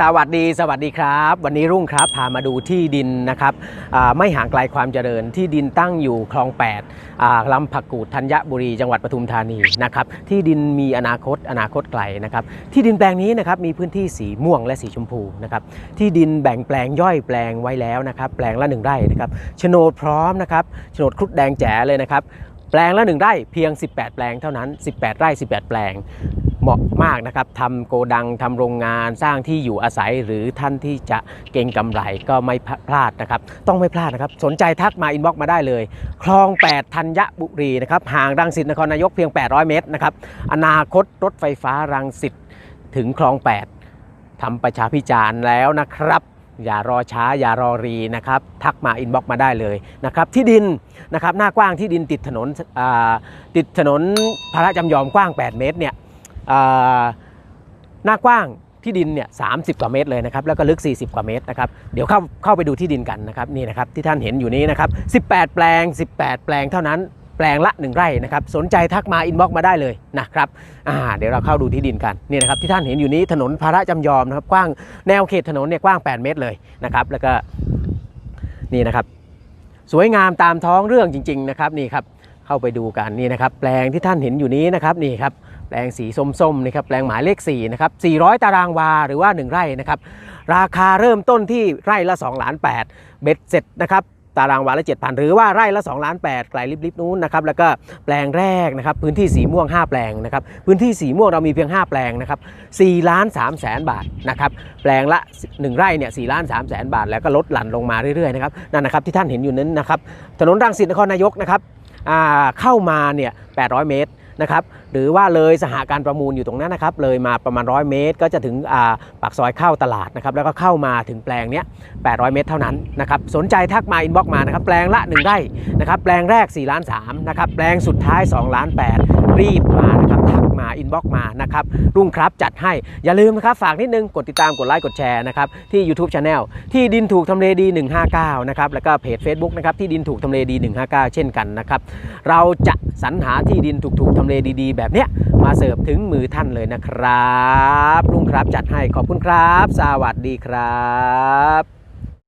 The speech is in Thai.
สวัสดีสวัสดีครับ วันนี้รุ่งครับพามาดูที่ดินนะครับไม่ห่างไกลความเจริญที่ดินตั้งอยู่คลอง8อ่าลำผักกูดธัญบุรีจังหวัดปทุมธานีนะครับที่ดินมีอนาคตอนาคตไกลนะครับที่ดินแปลงนี้นะครับมีพื้นที่สีม่วงและสีชมพูนะครับที่ดินแบ่งแปลงย่อยแปลงไว้แล้วนะครับแปลงละหนึ่งไร่นะครับโฉนดพร้อมนะครับโฉนดครุฑแดงแจ๋เลยนะครับแปลงละหนึ่งไร่เพียง 18 แปลงเท่านั้น 18 ไร่ 18 แปลง เหมาะมากนะครับทำโกดังทำโรงงานสร้างที่อยู่อาศัย หรือท่านที่จะเก่งกำไรก็ไม่พลาดนะครับ ต้องไม่พลาดนะครับ สนใจทักมาอินบ็อกมาได้เลย คลอง 8 ธัญบุรีนะครับห่างรังสิตนครนายกเพียง 800 เมตรนะครับอนาคตรถไฟฟ้ารังสิตถึงคลอง 8ทำประชาพิจารณ์แล้วนะครับอย่ารอช้าอย่ารอรีนะครับทักมาอินบ็อกมาได้เลยนะครับที่ดินนะครับหน้ากว้างที่ดินติดถนนติดถนนพระจำยอมกว้าง 8 เมตรเนี่ย หน้ากว้างที่ดินเนี่ยสามกว่าเมตรเลยนะครับแล้วก็ลึก 40 กว่าเมตรนะครับเดี๋ยวเข้าเข้าไปดูที่ดินกันนะครับนี่นะครับที่ท่านเห็นอยู่นี้นะครับ 18 แปลง 18 แปลงเท่านั้นแปลงละ 1 ไร่นะครับสนใจทักมาอินบ็อกมาได้เลยนะครับอ่าเดี๋ยวเราเข้าดูที่ดินกันนี่นะครับที่ท่านเห็นอยู่นี้ถนนพระจำยอมนะครับกว้างแนวเขตถนนเนี่ยกว้าง 8 เมตรเลยนะครับแล้วก็นี่นะครับ สวยงามตามท้องเรื่องจริง ๆ นะครับนี่ครับเข้าไปดูกันนี่นะครับ แปลงที่ท่านเห็นอยู่นี้นะครับนี่ครับ แปลงสีส้มๆนะครับแปลงหมายเลข4นะครับ400 ตารางวาหรือว่า 1 ไร่นะครับราคาเริ่มต้นที่ไร่ละ2ล้าน8เบ็ดเสร็จนะครับตารางวาละ7,000 หรือว่าไร่ละ2ล้าน8ไกลลิบๆนู้นนะครับแล้วก็แปลงแรกนะครับพื้นที่สีม่วง 5 แปลงนะครับพื้นที่สีม่วงเรามีเพียง 5 แปลงนะครับ4ล้าน3แสนบาทนะครับแปลงละ 1 ไร่เนี่ย4ล้าน3แสนบาท แล้วก็ลดหลั่นลงมาเรื่อยๆนะครับนั่นนะครับที่ท่านเห็นอยู่นั้นนะครับถนนรังสิตนครนายกนะครับเข้ามาเนี่ย800 เมตร นะครับหรือว่าเลยสหการประมูลอยู่ตรงนั้นนะครับเลยมาประมาณ 100 เมตร ก็จะถึงอ่าปากซอยเข้าตลาดนะครับแล้วก็เข้ามาถึงแปลงเนี้ย800 เมตรเท่านั้นนะครับสนใจทักมาอินบ็อกมานะครับแปลงละ1ไร่นะครับแปลงแรก4ล้าน3นะครับแปลงสุดท้าย2ล้าน8รีบมานะครับทักมาอินบ็อกมานะครับรุ่งครับจัดให้อย่าลืมนะครับฝากนิดนึงกดติดตามกดไลค์กดแชร์นะครับที่ YouTube Channel ที่ดินถูกทำเลดี 159นะครับแล้วก็เพจ Facebook นะครับที่ดินถูกทำเลดี 159 เช่นกันนะครับเราจะสรรหาที่ดินถูกๆทำเลดีๆ แบบเนี้ยมาเสิร์ฟถึงมือท่านเลยนะครับรุ่งครับจัดให้ขอบคุณครับ สวัสดีครับ